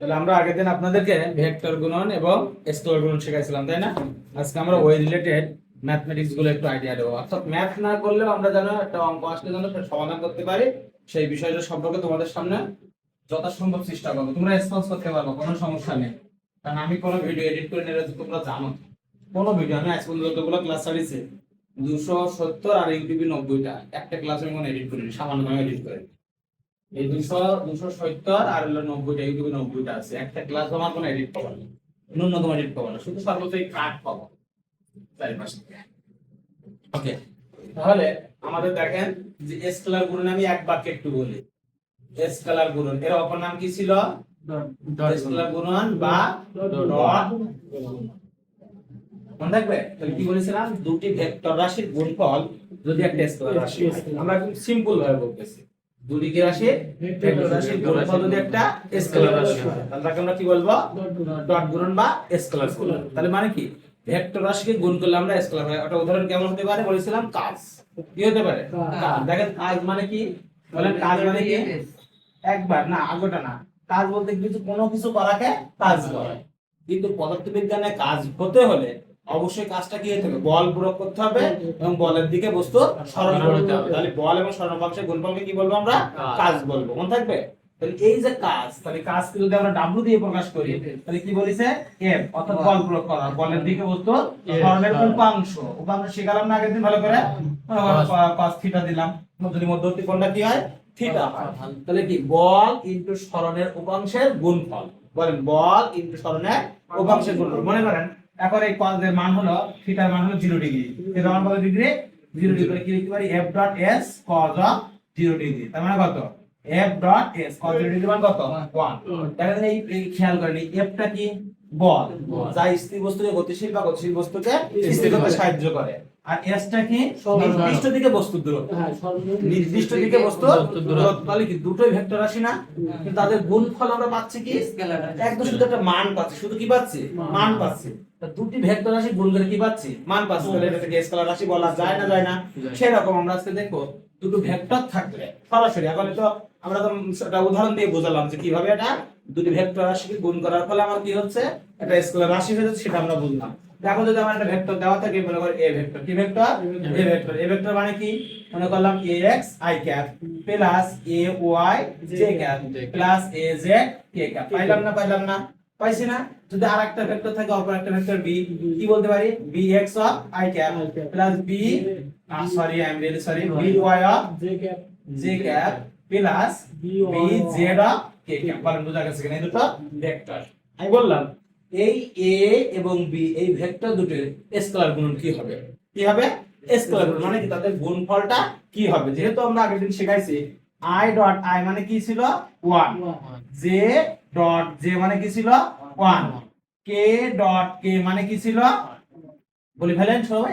তাহলে আমরা আগের দিন আপনাদেরকে ভেক্টর গুণন এবং স্কেলার গুণন শেখাইছিলাম তাই না? আজকে আমরা ওই রিলেটেড ম্যাথমেটিক্সগুলো একটু আইডিয়া দেবো। অর্থাৎ ম্যাথ না করলেও আমরা যেন একটা অঙ্ক আসলে যেন সমাধান করতে পারি সেই বিষয়টা সম্পর্কে তোমাদের সামনে যথাসম্ভব চেষ্টা করব। তোমরা রেসপন্স করতে পারব কোনো সমস্যা নেই। কারণ আমি কোনো ভিডিও এডিট করে নিলে তোমরা জানো। কোনো ভিডিও আমি আজ পর্যন্ত যতগুলো ক্লাস চালিয়েছি দুশো সত্তর আর ইউটিউবে নব্বইটা একটা ক্লাস আমি কোনো এডিট করিনি সামান্য এডিট করে এই দুশো দুশো সত্তর আর হলো নব্বইটা ইউটিউবে নব্বইটা আছে। একটা ক্লাস আমার কোনো এডিট পাবো না। ন্যূনতম এডিট পাবো না শুধু সর্বোচ্চ এই কাট পাবো। চারিপাশে। ওকে তাহলে আমাদের দেখেন যে স্কেলার গুণন আমি এক বাক্যে একটু বলি। স্কেলার গুণন এর অপর নাম কি ছিল? স্কেলার গুণন। বা ডট মনে থাকবে? তাহলে কি বলেছিলাম? দুটি ভেক্টর রাশির গুণফল যদি একটা স্কেলার রাশি আমরা সিম্পল ভাবে বলতেছি। দুটি কি রাশি ভেক্টর রাশির গুণফল যদি একটা স্কেলার রাশি হয় তাহলে তাকে আমরা কি বলব? ডট গুণন বা স্কেলার গুণন তাহলে মানে কি? ভেক্টর রাশিকে গুণ করলে আমরা স্কেলার হয়। একটা উদাহরণ কেমন হতে পারে? বলেছিলাম কাজ। কি হতে পারে? কাজ। দেখেন কাজ মানে কি? বলেন কাজ মানে কি? একবার না আগোটা না। কাজ বলতে কিছু কোনো কিছু করাকে কাজ করে কিন্তু পদার্থবিজ্ঞানে কাজ হতে হলে অবশ্যই কাজটা কি হতে হবে? বল প্রয়োগ করতে হবে এবং বলের দিকে বস্তু সরণ করতে হবে। তাহলে বল এবং সরণ অংশের গুণফলকে কি বলব আমরা? কাজ। বলব। মনে থাকবে? তাহলে এই যে কাজ তাহলে কাজকে যদি আমরা ডাব্লু দিয়ে প্রকাশ করি তাহলে কি বলিছে? এফ অর্থাৎ বল। প্রয়োগ করা। বলের দিকে বস্তু সরণের উপাংশ। উপাংশ শিখালাম না আগের দিন ভালো করে? Cos থিটা দিলাম। যদি মধ্যবর্তী কোণটা কি হয়? থিটা হয়। তাহলে কি? বল ইনটু সরণের উপাংশের গুণফল। বলেন বল ইনটু সরণের উপাংশের গুণফল। মনে করেন? এখন এই এর মান হলো থিটার মান হলো 0 ডিগ্রি এর মান কত ডিগ্রি 0 ডিগ্রি কি লিখতে পারি? f dot s cos of 0 degree তার মানে কত? f dot s cos 0 degree মান কত? 1 দেখেন এই এই খেয়াল করেন এই f টা কি? বল। যা স্থির বস্তুকে গতিশীল বা গতিশীল বস্তুকে স্থির করতে সাহায্য করে। আর s টা কি? নির্দিষ্ট দিকে বস্তুর দূরত্ব। নির্দিষ্ট দিকে বস্তু দূরত্ব। তাহলে কি দুটোই ভেক্টর রাশি না? কিন্তু তাদের গুণফল আমরা পাচ্ছি কি? একদম শুধু একটা মান পাচ্ছি। শুধু কি পাচ্ছি? মান পাচ্ছি। দুটি ভেক্টর রাশি গুণ করে কি পাচ্ছি? মান পাচ্ছি। তাহলে এটাকে স্কেলার রাশি বলা যায় না যায় না? সেরকম আমরা আজকে দেখব। দুটো ভেক্টর থাকবে সরাসরি। এখন তো আমরা তো একটা উদাহরণ দিয়ে বোঝালাম যে কীভাবে এটা দুটি ভেক্টর রাশিকে গুণ করার ফলে আমার কি হচ্ছে? একটা স্কেলার রাশি হয়ে যাচ্ছে সেটা আমরা বুঝলাম। দেখো যদি আমার একটা ভেক্টর দেওয়া থাকে মনে করো এ ভেক্টর। কি vector? A vector. A vector. মানে কি? মনে করলাম A X I cap plus A Y J cap plus A Z K cap পাইলাম না পাইলাম না? পাইছি না। যদি আরেকটা ভেক্টর থাকে অপর একটা ভেক্টর বি কি বলতে পারি? B X of I cap plus B sorry I am really sorry B Y of J cap plus B Z of K cap বলেন বোঝা গেছে কিনা এই দুটো? ভেক্টর আমি বললাম এই এ এবং বি এই ভেক্টর দুটোর স্কেলার গুণন কি হবে? কি হবে? স্কেলার গুণন। মানে কি তাদের গুণফলটা কি হবে? যেহেতু আমরা আগের দিন শিখাইছি i ডট i মানে কি ছিল? 1 j ডট জে মানে কি ছিল? ওয়ান কে ডট কে মানে কি ছিল? বলি ফেলেন সবাই।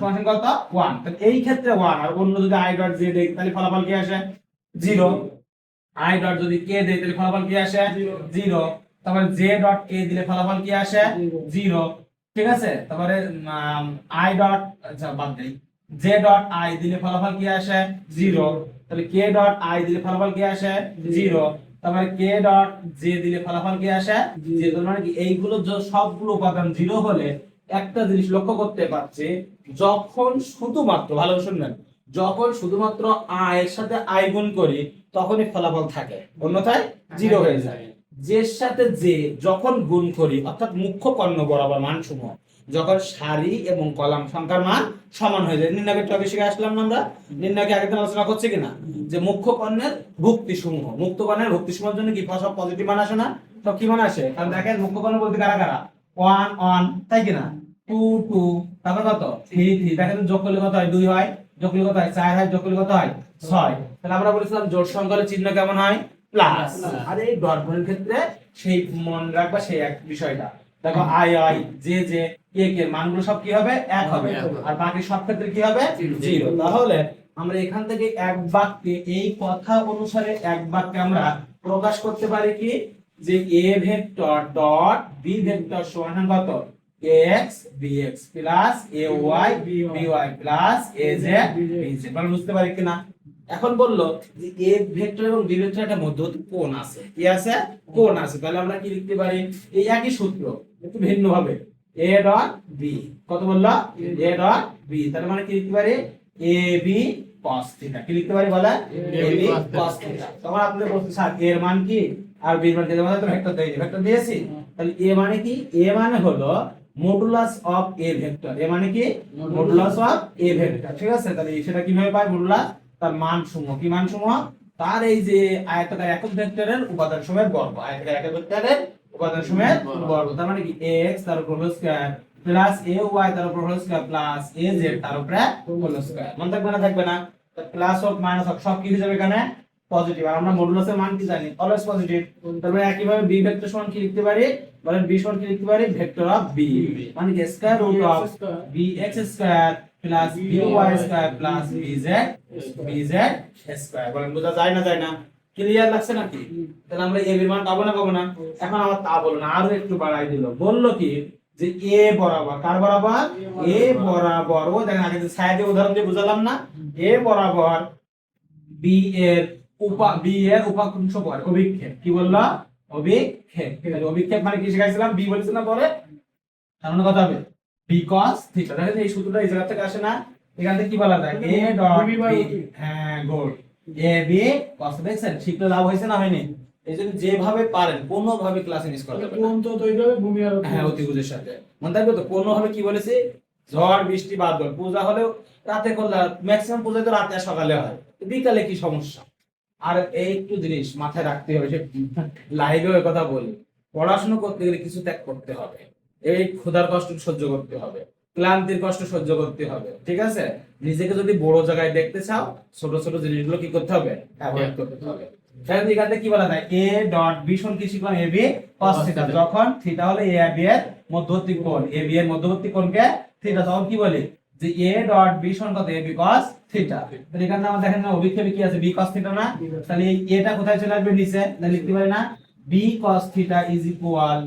সমান কত? 1 তাহলে এই ক্ষেত্রে ওয়ান আর অন্য যদি আই ডট জে দেই তাহলে ফলাফল কি আসে? জিরো আই ডট যদি কে দেই তাহলে ফলাফল কি আসে? জিরো তারপরে জে ডট কে দিলে ফলাফল কি আসে? জিরো ঠিক আছে? তারপরে আই ডট আচ্ছা বাদ দেই। জে ডট আই দিলে ফলাফল কি আসে? জিরো তাহলে কে ডট আই দিলে ফলাফল কি আসে? 0 তারপরে কে ডট j দিলে ফলাফল কি আসে? 0 মানে কি? এইগুলো য- সবগুলো উপাদান 0 হলে একটা জিনিস লক্ষ্য করতে পারছি যখন শুধুমাত্র ভালো শুনবেন যখন শুধুমাত্র এর সাথে i গুণ করি তখনই ফলাফল থাকে। অন্যথায় জিরো হয়ে যায়। যের সাথে যে যখন গুণ করি অর্থাৎ মুখ্য কর্ণ বরাবর মান সমূহ যখন সারি এবং কলাম সংখ্যার মান সমান হয়ে যায়। নির্ণয়কের টপিক শিখে আসলাম আমরা? নির্ণয়কে দিন আলোচনা করছি কিনা? যে মুখ্য কর্ণের ভুক্তি সমূহ মুক্ত কর্ণের ভুক্তি সমূহের জন্য কি সব পজিটিভ মান আসে না? সব কি মান আসে? কারণ দেখেন, মুখ্য কর্ণ বলতে কারা কারা? ওয়ান ওয়ান, তাই কিনা? Two two. তারপর কত? Three three. দেখেন, যোগ করলে কত হয়? দুই হয়। যোগ করলে কত হয়? চার হয়। যোগ করলে কত হয়? ছয়। তাহলে আমরা বলেছিলাম জোড় সংখ্যার চিহ্ন কেমন হয়? প্লাস। আর এই ডট ক্ষেত্রে সেই মনে রাখবা সেই এক বিষয়টা। দেখো আই আই যে যে কে কে মানগুলো সব কি হবে? এক হবে। আর বাকি সব ক্ষেত্রে কি হবে? জিরো। তাহলে আমরা এখান থেকে এক বাক্যে এই কথা অনুসারে এক বাক্যে আমরা প্রকাশ করতে পারি কি? যে A vector dot B vector সমান কত? x bx plus a y b y plus a z b z মানে বুঝতে পারি কিনা? এখন বলল যে এ ভেক্টর এবং বি ভেক্টর একটা মধ্যবর্তী কোণ আছে। কি আছে? কোণ আছে। তাহলে আমরা কি লিখতে পারি? এই একই সূত্র। একটু ভিন্ন ভাবে এ ডট বি কত বলল? এ ডট বি তার মানে কি লিখতে পারি? এ বি cos থিটা কি লিখতে পারি বলে এ বি cos থিটা তখন আপনাদের বলতে স্যার এর মান কি? আর বি এর মান আমাদের তো ভেক্টর দেয়নি। ভেক্টর দিয়েছি। তাহলে এ মানে কি? এ মানে হলো modulus of A vector A মানে কি? মডুলাস অফ এ ভেক্টর ঠিক আছে? তাহলে সেটা কীভাবে পাই? মডুলাস তার মান সমূহ। কি মান সমূহ? তার এই যে আয়তাকার একক ভেক্টরের উপাদান সমূহের বর্গ। আয়তাকার একক ভেক্টরের উপাদান সমূহের বর্গ। তার মানে কি? X তার উপর whole square plus a y তার উপর whole square plus a z তার উপরে হোল স্কয়ার মনে থাকবে না? থাকবে না। প্লাস হোক মাইনাস হোক সব কি হয়ে যাবে এখানে? পজিটিভ আর আমরা মডুলাসের মান কি জানি? অলওয়েজ পজিটিভ তারপরে একইভাবে b ভেক্টর সমান কি লিখতে পারি? বলেন b সমান কি লিখতে পারি? ভেক্টর অফ b মানে কি? Square root of bx square plus by square plus bz bz square বলেন বোঝা যায় না? যায় না। ক্লিয়ার লাগছে নাকি? তাহলে আমরা a এর মান পাবো না পাবো না? এখন আবার তা বলো না আরও একটু বাড়াই দিল। বলল কি যে a বরাবর কার বরাবর? A বরাবর। ও দেখেন আগে যে ছায়া দিয়ে উদাহরণ দিয়ে বুঝালাম না। A বরাবর b এর উপা b এর উপাংশ পর অভিক্ষেপ। কি বলল? অভিক্ষেপ। তাহলে অভিক্ষেপ মানে কি শিখাইছিলাম? B বলেছিলাম পরে? মানে কথা হবে। Cos থিটা দেখেন এই সূত্রটা এই জায়গা থেকে আসে না। এখান থেকে কি বলা যায়? এ ডট b হ্যাঁ গুড a b cos দেখছেন? শিখলে লাভ হয়েছে না হয়নি? এই জন্য যেভাবে পারেন কোনো ক্লাসে মিস করতে পারেন। কোন তো তো এইভাবে ভূমি আর হ্যাঁ অতিভুজের সাথে। মনে থাকবে তো কোনো কি বলেছে? ঝড় বৃষ্টি বাদল। পূজা হলেও রাতে করলে ম্যাক্সিমাম পূজা তো রাতে সকালে হয়। বিকালে কি সমস্যা? আর এই একটু জিনিস মাথায় রাখতে হবে সে লাইভেও কথা বলি। পড়াশোনা করতে গেলে কিছু ত্যাগ করতে হবে। এই ক্ষুধার কষ্ট সহ্য করতে হবে। ক্লান্তির কষ্ট সহ্য করতে হবে। ঠিক আছে? নিজেকে যদি বড় জায়গায় দেখতে চাও ছোট ছোট জিনিসগুলো কি করতে হবে? অ্যাভয়েড করতে হবে। তাহলে এখান কি বলা যায়? A ডট সমান কি cos থিটা যখন থিটা হলো a আর b এর মধ্যবর্তী কোণ। A b এর মধ্যবর্তী কোণকে থিটা তখন কি বলি? যে a ডট সমান কত? Cos থিটা তাহলে এখানে আমরা দেখেন না অভিক্ষেপে কি আছে? B cos থিটা না? তাহলে এই a টা কোথায় চলে আসবে? নিচে। তাহলে লিখতে পারি না? B cos theta is equal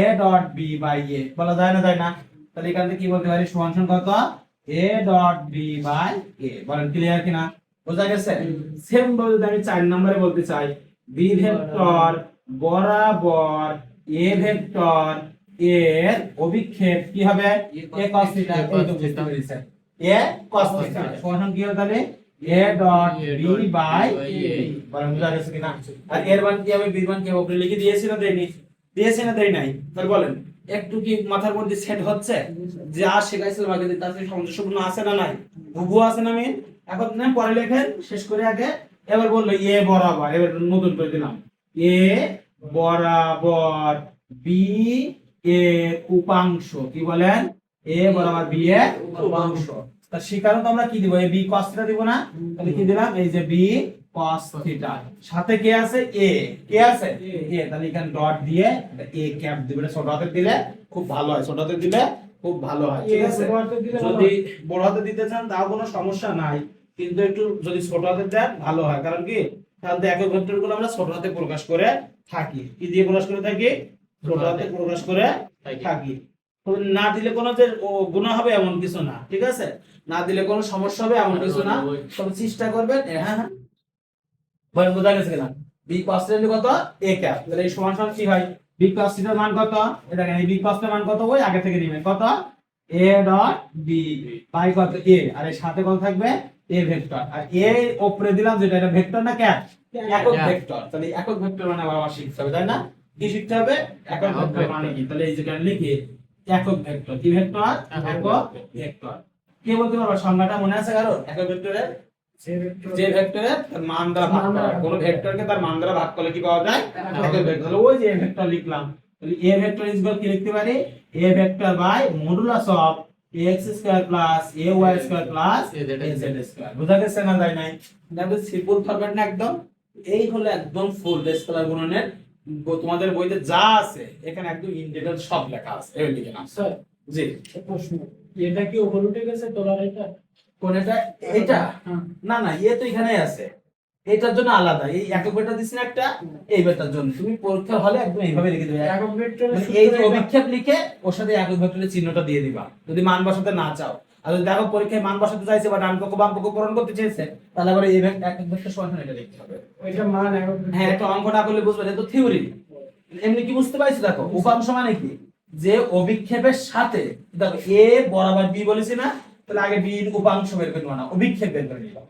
a dot b by a বলা যায় না যায় না? তাহলে এখান কি বলতে পারি? সমান সমান কত? A dot b by a. বলেন ক্লিয়ার কিনা? বোঝা গেছে? সেম ভাবে যদি আমি চার নম্বরে বলতে চাই বি ভেক্টর বরাবর এ ভেক্টর এর অভিক্ষেপ কি হবে? এ cos থিটা এই তো বুঝতে পেরেছেন এ cos থিটা সমান কি হবে তাহলে? A dot B by A বলেন বোঝা গেছে কিনা? আর এর মান কি হবে বি মান কি উপরে লিখে দিয়েছি না দেয়নি? দিয়েছি না দেই নাই? তাহলে বলেন। একটু কি মাথার মধ্যে সেট হচ্ছে? যে শেখাইছিলাম আগে তার সাথে সামঞ্জস্যপূর্ণ আছে না নাই হুবু আছে না মেন এখন না পরে লেখেন, শেষ করে আগে এবার বলল এ বরাবর, এবার নতুন করে দিলাম। এ বরাবর বি এ উপাংশ, কি বলেন? এ বরাবর বি এর উপাংশ। তা সে কারণে তো আমরা কি দিব? এই বি থিটা দিব না? তাহলে কি দিলাম? এই যে বি cos থিটা সাথে কে আছে এ কে আছে এ তাহলে এখানে ডট দিয়ে এ ক্যাপ দিবে ছোট হাতে দিলে খুব ভালো হয় ছোট হাতে দিলে খুব ভালো হয় ঠিক আছে যদি বড় হাতে দিতে চান তাও কোনো সমস্যা নাই কিন্তু একটু যদি ছোট হাতে দেন ভালো হয় কারণ কি তাহলে একক ভেক্টরগুলো আমরা ছোট হাতে প্রকাশ করে থাকি কি দিয়ে প্রকাশ করে থাকি ছোট হাতে প্রকাশ করে থাকি না দিলে কোনো যে গুণা হবে এমন কিছু না ঠিক আছে না দিলে কোনো সমস্যা হবে এমন কিছু না তবে চেষ্টা করবেন হ্যাঁ হ্যাঁ বলেন বোঝা গেছে কিনা? বি কস্টের কত? এ ক্যাপ তাহলে এই সমান সমান কি হয়? বি কস্টের মান কত? এটা এই বি কস্টের মান কত ওই আগে থেকে নেবেন। কত? এ ডট বি বাই কত? এ আর এর সাথে কত থাকবে? এ ভেক্টর আর এ উপরে দিলাম যেটা এটা ভেক্টর না ক্যাপ একক ভেক্টর তাহলে একক ভেক্টর মানে আবার শিখতে হবে তাই না? কি শিখতে হবে? একক ভেক্টর মানে কি? তাহলে এই যেখানে লিখি একক ভেক্টর কি ভেক্টর একক একক ভেক্টর কে বলতে পারবে? সংজ্ঞাটা মনে আছে কারও একক ভেক্টরের যে ভেক্টরের তার মান দ্বারা ভাগ করা কোন ভেক্টরকে তার মান দ্বারা ভাগ করলে কি পাওয়া যায়? ভেক্টর ওই যে ভেক্টর লিখলাম তাহলে এ ভেক্টর ইজ কি লিখতে পারি? A vector by modulus of X square plus A Y square plus A Z square বুঝা গেছে না তাই নাই? দেখো সিম্পল ফরম্যাট না একদম। এই হলো একদম ফুল স্কেলার গুণনের তোমাদের বইতে যা আছে এখানে একদম ইন সব লেখা আছে। এই লিখে নাও স্যার জি। প্রশ্ন। এটা কি উঠে গেছে তোলার এটা? কোন এটা? হ্যাঁ। না না ইয়ে তো এখানেই আছে। এটার জন্য আলাদা। এই একক বেটা দিছি না একটা এই বেটার জন্য। তুমি পরীক্ষা হলে একদম এইভাবে লিখে দেবে। একক মানে এই যে অভিক্ষেপ লিখে ওর সাথে একক ভেক্টরের চিহ্নটা দিয়ে দিবা। যদি মান বসাতে না চাও। আর যদি দেখো পরীক্ষায় মান বসাতে চাইছে বা ডান পক্ষ বাম পক্ষ পূরণ করতে চেয়েছে তাহলে আবার এই ভেক্টর এক ভেক্টর সমান এটা লিখতে হবে। ওইটা মান এখন হ্যাঁ তো অঙ্ক না করলে বুঝবে এটা তো থিওরি এমনি কি বুঝতে পারছি দেখো? উপাংশ মানে কি? যে অভিক্ষেপের সাথে দেখো এ বরাবর বি বলেছি না তাহলে আগে বি এর উপাংশ বের করে নেওয়া না অভিক্ষেপ বের করে নিলাম।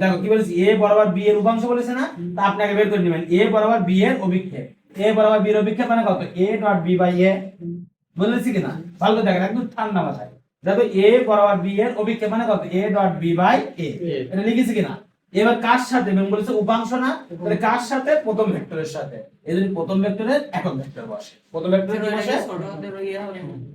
দেখো কি বলেছি? এ বরাবর বি এর উপাংশ বলেছে না? তা আপনি আগে বের করে নেবেন। এ বরাবর বি এর অভিক্ষেপ। এ বরাবর বি এর অভিক্ষেপ মানে কত? A dot B by A বলেছি কিনা? ভালো করে দেখেন একদম ঠান্ডা মাথায়। দেখো এ বরাবর বি এর অভিক্ষেপ মানে কত? A dot B by A এটা লিখেছি কিনা? এবার কার সাথে? ম্যাম বলেছে উপাংশ না? তাহলে কার সাথে? প্রথম ভেক্টরের সাথে। এদের প্রথম ভেক্টরের একক ভেক্টর বসে। প্রথম ভেক্টরে কি বসে?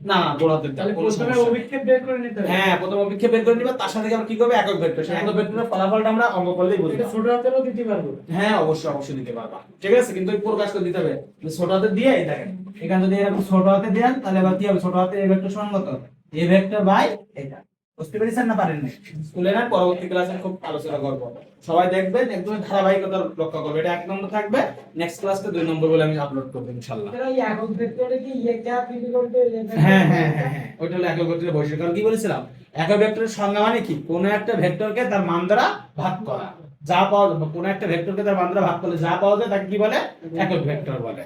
না না বড় হাতের তাহলে প্রথমে অভিক্ষেপ বের করে নিতে হবে। হ্যাঁ প্রথম অভিক্ষেপ বের করে নিবা তার সাথে আমরা কি করবে? একক ভেক্টর সেই একক ভেক্টরের ফলাফলটা আমরা অঙ্ক করলেই বুঝতে ছোট হাতেরও দিতে পারব। হ্যাঁ অবশ্যই অবশ্যই দিতে পারবা। ঠিক আছে কিন্তু ওই পুরো কাজ করে দিতে হবে। ছোট হাতে দিয়ে দেখেন এখানে যদি এরকম ছোট হাতে দেন তাহলে এবার কি হবে? ছোট হাতে এই ভেক্টর সমান কত? এ ভেক্টর বাই এটা। বুঝতে পেরেছেন না পারেন স্কুলে না পরবর্তী ক্লাসে খুব আলোচনা করব। সবাই দেখবেন একদম ধারাবাহিকতা লক্ষ্য করবে। এটা এক নম্বর থাকবে নেক্সট ক্লাসে দুই নম্বর বলে আমি আপলোড করব ইয়ে হ্যাঁ হ্যাঁ হ্যাঁ হ্যাঁ। ওইটা হলো একক ভেক্টরের বৈশিষ্ট্য। কারণ কি বলেছিলাম? একক ভেক্টরের সংজ্ঞা মানে কি? কোন একটা ভেক্টরকে তার মান দ্বারা ভাগ করা। যা পাওয়া যাবে কোন একটা ভেক্টরকে তার মান দ্বারা ভাগ করলে যা পাওয়া যায় তাকে কি বলে? একক ভেক্টর বলে।